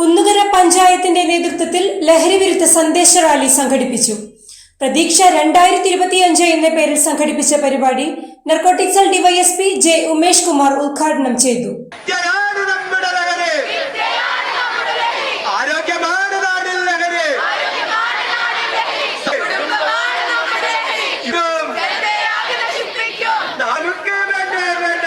കുന്നുകര പഞ്ചായത്തിന്റെ നേതൃത്വത്തിൽ ലഹരി വിരുദ്ധ സന്ദേശ റാലി സംഘടിപ്പിച്ചു. പ്രതീക്ഷ രണ്ടായിരത്തി ഇരുപത്തിയഞ്ച് എന്ന പേരിൽ സംഘടിപ്പിച്ച പരിപാടി നർക്കോട്ടിക്സൽ ഡിവൈഎസ്പി ജെ ഉമേഷ് കുമാർ ഉദ്ഘാടനം ചെയ്തു വിദ്യയാണ് നമ്മുടെ ലഹരി ആരോഗ്യമാണ് നാടിൽ ലഹരി ഇതും നമുക്ക് വേണ്ടേ വേണ്ട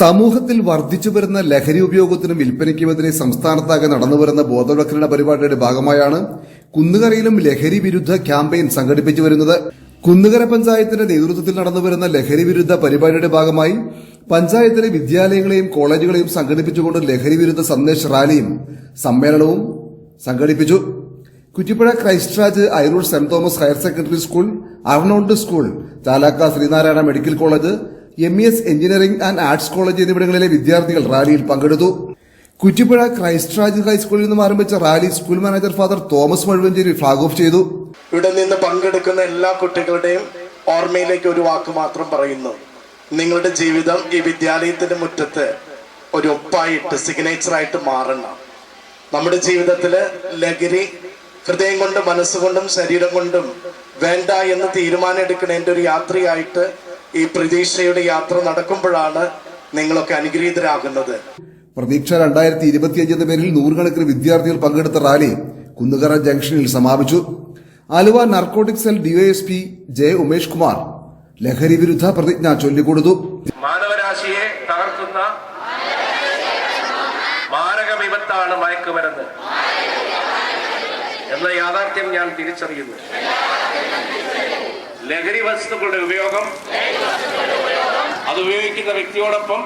സമൂഹത്തിൽ വർദ്ധിച്ചു വരുന്ന ലഹരി ഉപയോഗത്തിനും വിൽപ്പനയ്ക്കുമെതിരെ സംസ്ഥാനത്താകെ നടന്നുവരുന്ന ബോധവൽക്കരണ പരിപാടിയുടെ ഭാഗമായാണ് കുന്നുകരയിലും ലഹരി വിരുദ്ധ ക്യാമ്പയിൻ സംഘടിപ്പിച്ചു വരുന്നത്. കുന്നുകര പഞ്ചായത്തിന്റെ നേതൃത്വത്തിൽ നടന്നുവരുന്ന ലഹരി വിരുദ്ധ പരിപാടിയുടെ ഭാഗമായി പഞ്ചായത്തിലെ വിദ്യാലയങ്ങളെയും കോളേജുകളെയും സംഘടിപ്പിച്ചുകൊണ്ട് ലഹരി വിരുദ്ധ സന്ദേശ റാലിയും സമ്മേളനവും സംഘടിപ്പിച്ചു. Kuttippuzha Christ Raj Saint Thomas higher secondary school Arnold school Chalakka Sreenarayana medical college M E S engineering and arts college എന്നിവിടങ്ങളിലെ വിദ്യാർത്ഥികൾ റാലിയിൽ പങ്കെടുത്തു. കുറ്റിപ്പുഴ ക്രൈസ്റ്റ് രാജ് ഹൈസ്കൂളിൽ നിന്നും ആരംഭിച്ച rally school manager Father Thomas Mazhuvancheri flag off ചെയ്തു. ഇവിടെ നിന്ന് പങ്കെടുക്കുന്ന എല്ലാ കുട്ടികളുടെയും ഓർമ്മയിലേക്ക് ഒരു വാക്ക് മാത്രം പറയുന്നു. നിങ്ങളുടെ ജീവിതം ഈ വിദ്യാലയത്തിന്റെ മുറ്റത്ത് ഒരു ഒപ്പായിട്ട് സിഗ്നേച്ചർ ആയിട്ട് മാറണം. നമ്മുടെ ജീവിതത്തിൽ ലഹരി ഹൃദയം കൊണ്ടും മനസ്സുകൊണ്ടും ശരീരം കൊണ്ടും വേണ്ട എന്ന് തീരുമാനം എടുക്കുന്നതിന്റെ ഒരു യാത്രയായിട്ട് ഈ പ്രതീക്ഷയുടെ യാത്ര നടക്കുമ്പോഴാണ് നിങ്ങളൊക്കെ അനുഗ്രഹീതരാകുന്നത്. പ്രതീക്ഷ രണ്ടായിരത്തി ഇരുപത്തിയഞ്ച് എന്ന പേരിൽ നൂറുകണക്കിന് വിദ്യാർത്ഥികൾ പങ്കെടുത്ത റാലി കുന്നുകര ജംഗ്ഷനിൽ സമാപിച്ചു. Aluva narcotic cell DySP J Umesh Kumar ലഹരി വിരുദ്ധ പ്രതിജ്ഞ ചൊല്ലിക്കൊടുത്തു. മാനവരാശിയെ തകർക്കുന്ന മാരക വിപത്താണ് മയക്കുമരുന്ന് എന്ന യാഥാർത്ഥ്യം ഞാൻ തിരിച്ചറിയുന്നു. ലഹരി വസ്തുക്കളുടെ ഉപയോഗം. അത് ഉപയോഗിക്കുന്ന വ്യക്തിയോടൊപ്പം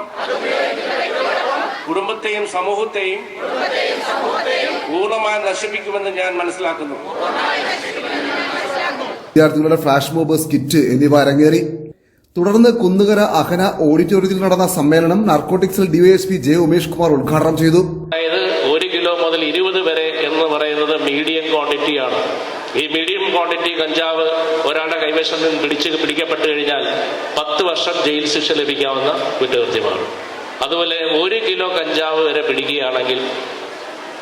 കുടുംബത്തെയും സമൂഹത്തെയും പൂർണമായി നശിപ്പിക്കുമെന്ന് ഞാൻ മനസ്സിലാക്കുന്നു. വിദ്യാർത്ഥികളുടെ ഫ്ലാഷ് മോബ് സ്കിറ്റ് എന്നിവ അരങ്ങേറി. തുടർന്ന് കുന്നുകര അഹന ഓഡിറ്റോറിയത്തിൽ നടന്ന സമ്മേളനം നാർക്കോട്ടിക്സിൽ ഡിവൈഎസ്പി ജെ ഉമേഷ് കുമാർ ഉദ്ഘാടനം ചെയ്തു. അതായത് ഒരു കിലോ മുതൽ ഇരുപത് വരെ എന്ന് പറയുന്നത് മീഡിയം ക്വാണ്ടിറ്റി ആണ് ഈ മീഡിയം ക്വാണ്ടിറ്റി കഞ്ചാവ് ഒരാളുടെ കൈവശം നിന്ന് പിടിച്ച് പിടിക്കപ്പെട്ട് കഴിഞ്ഞാൽ പത്ത് വർഷം ജയിൽ ശിക്ഷ ലഭിക്കാവുന്ന കുറ്റകൃത്യമാണ്. അതുപോലെ ഒരു കിലോ കഞ്ചാവ് വരെ പിടിക്കുകയാണെങ്കിൽ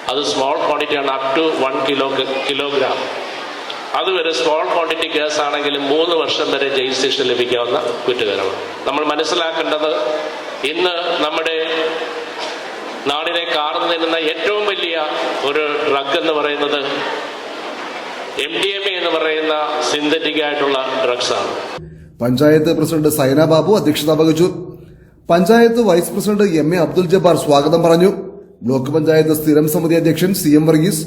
അത് സ്മോൾ ക്വാണ്ടിറ്റി ആണ് up to one kilo kilogram അതുവരെ സ്മോൾ ക്വാണ്ടിറ്റി കേസ് ആണെങ്കിൽ മൂന്ന് വർഷം വരെ ജയിൽ ശിക്ഷ ലഭിക്കാവുന്ന കുറ്റകരമാണ്. നമ്മൾ മനസ്സിലാക്കേണ്ടത് ഇന്ന് നമ്മുടെ നാടിനെ കാർന്നു നിന്ന ഏറ്റവും വലിയ ഒരു ഡ്രഗ് എന്ന് പറയുന്നത് എം ഡി എം എ എന്ന് പറയുന്ന സിന്തറ്റിക് ആയിട്ടുള്ള ഡ്രഗ്സ് ആണ്. പഞ്ചായത്ത് പ്രസിഡന്റ് സൈന ബാബു അധ്യക്ഷത വഹിച്ചു. Panchayat vice president M A Abdul Jabbar സ്വാഗതം പറഞ്ഞു. ബ്ലോക്ക് പഞ്ചായത്ത് സ്ഥിരം സമിതി അധ്യക്ഷൻ C M Varghese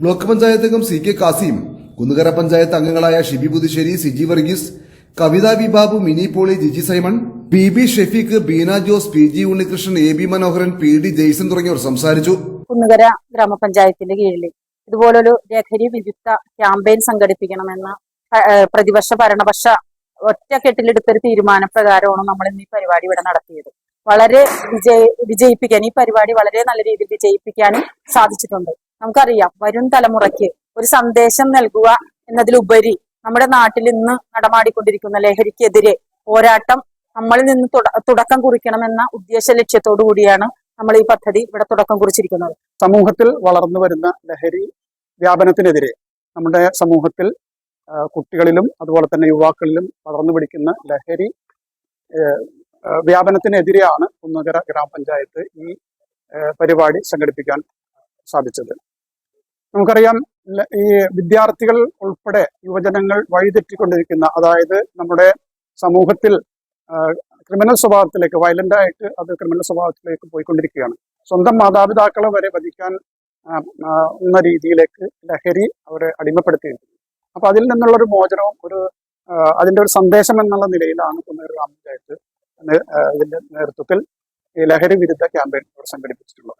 block panchayat അംഗം സി കെ കാസിം കുന്നുകര പഞ്ചായത്ത് അംഗങ്ങളായ Shibi Puthussery Siji Varghese Kavitha V Babu Mini Poly Jiji Simon P B Shefeeq Beena Jose P G Unnikrishnan A B Manoharan P D Jaison തുടങ്ങിയവർ സംസാരിച്ചു. കുന്നുകര ഗ്രാമപഞ്ചായത്തിന്റെ കീഴിൽ ഇതുപോലൊരു ലഹരി വിരുദ്ധ campaign സംഘടിപ്പിക്കണമെന്ന പ്രതിപക്ഷ ഭരണപക്ഷ ഒറ്റക്കെട്ടിലെടുത്തൊരു തീരുമാനപ്രകാരമാണ് നമ്മൾ ഇന്ന് ഈ പരിപാടി ഇവിടെ നടത്തിയത്. വളരെ വിജയ വിജയിപ്പിക്കാൻ ഈ പരിപാടി വളരെ നല്ല രീതിയിൽ വിജയിപ്പിക്കാനും സാധിച്ചിട്ടുണ്ട്. നമുക്കറിയാം വരും തലമുറയ്ക്ക് ഒരു സന്ദേശം നൽകുക എന്നതിലുപരി നമ്മുടെ നാട്ടിൽ ഇന്ന് നടമാടിക്കൊണ്ടിരിക്കുന്ന ലഹരിക്കെതിരെ പോരാട്ടം നമ്മളിൽ നിന്ന് തുടക്കം കുറിക്കണമെന്ന ഉദ്ദേശ ലക്ഷ്യത്തോടു കൂടിയാണ് നമ്മൾ ഈ പദ്ധതി ഇവിടെ തുടക്കം കുറിച്ചിരിക്കുന്നത് സമൂഹത്തിൽ വളർന്നു വരുന്ന ലഹരി വ്യാപനത്തിനെതിരെ നമ്മുടെ സമൂഹത്തിൽ കുട്ടികളിലും അതുപോലെ തന്നെ യുവാക്കളിലും വളർന്നു പിടിക്കുന്ന ലഹരി വ്യാപനത്തിനെതിരെയാണ് കുന്നുകര ഗ്രാമപഞ്ചായത്ത് ഈ പരിപാടി സംഘടിപ്പിക്കാൻ സാധിച്ചത്. നമുക്കറിയാം ഈ വിദ്യാർത്ഥികൾ ഉൾപ്പെടെ യുവജനങ്ങൾ വഴിതെറ്റിക്കൊണ്ടിരിക്കുന്ന അതായത് നമ്മുടെ സമൂഹത്തിൽ ക്രിമിനൽ സ്വഭാവത്തിലേക്ക് വയലന്റ് ആയിട്ട് അത് ക്രിമിനൽ സ്വഭാവത്തിലേക്ക് പോയിക്കൊണ്ടിരിക്കുകയാണ്. സ്വന്തം മാതാപിതാക്കളെ വരെ വധിക്കാൻ എന്ന രീതിയിലേക്ക് ലഹരി അവരെ അടിമപ്പെടുത്തിയിട്ടുണ്ട്. അപ്പൊ അതിൽ നിന്നുള്ള ഒരു മോചനവും ഒരു അതിന്റെ ഒരു സന്ദേശം എന്നുള്ള നിലയിലാണ് കുന്നേർ ഗ്രാമപഞ്ചായത്ത് ഇതിന്റെ നേതൃത്വത്തിൽ ഈ ലഹരി വിരുദ്ധ ക്യാമ്പയിൻ സംഘടിപ്പിച്ചിട്ടുള്ളത്.